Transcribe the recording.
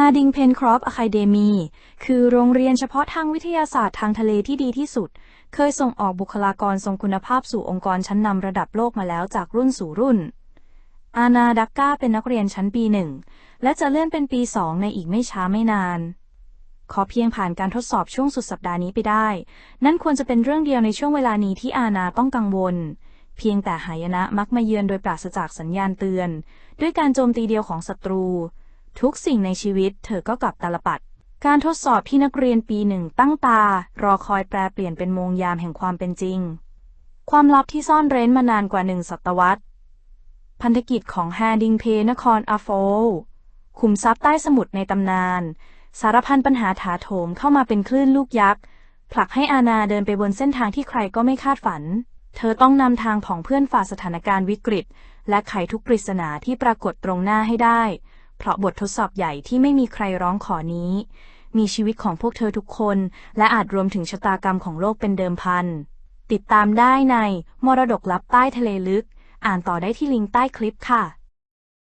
Harding Pencroft Academy คือโรงเรียนเฉพาะทางวิทยาศาสตร์ทางทะเลที่ดีที่สุด เคยส่งออกบุคลากรทรงคุณภาพสู่องค์กรชั้นนำระดับโลกมาแล้วจากรุ่นสู่รุ่น อานาดักก้าเป็นนักเรียนชั้นปีหนึ่งและจะเลื่อนเป็นปีสองในอีกไม่ช้าไม่นาน ขอเพียงผ่านการทดสอบช่วงสุดสัปดาห์นี้ไปได้ นั่นควรจะเป็นเรื่องเดียวในช่วงเวลานี้ที่อาณาต้องกังวลเพียงแต่หายนะมักมาเยือนโดยปราศจากสัญญาณเตือน ด้วยการโจมตีเดียวของศัตรู ทุกสิ่งในชีวิตเธอก็กลับตาลปัด การทดสอบที่นักเรียนปีหนึ่งตั้งตา รอคอยแปลเปลี่ยนเป็นโมงยามแห่งความเป็นจริง ความลับที่ซ่อนเร้นมานานกว่าหนึ่งศตวรรษ พันธกิจของแฮดิงเพนครอาโฟลขุมทรัพย์ใต้สมุทรในตำนาน สารพันปัญหาถาโถมเข้ามาเป็นคลื่นลูกยักษ์ ผลักให้อาณาเดินไปบนเส้นทางที่ใครก็ไม่คาดฝัน เธอต้องนำทางของเพื่อนฝ่าสถานการณ์วิกฤต และไขทุกปริศนาที่ปรากฏตรงหน้าให้ได้ เพราะบททดสอบใหญ่ที่ไม่มีใครร้องขอนี้ มีชีวิตของพวกเธอทุกคน และอาจรวมถึงชะตากรรมของโลกเป็นเดิมพัน ติดตามได้ใน มรดกลับใต้ทะเลลึก อ่านต่อได้ที่ลิงก์ใต้คลิปค่ะ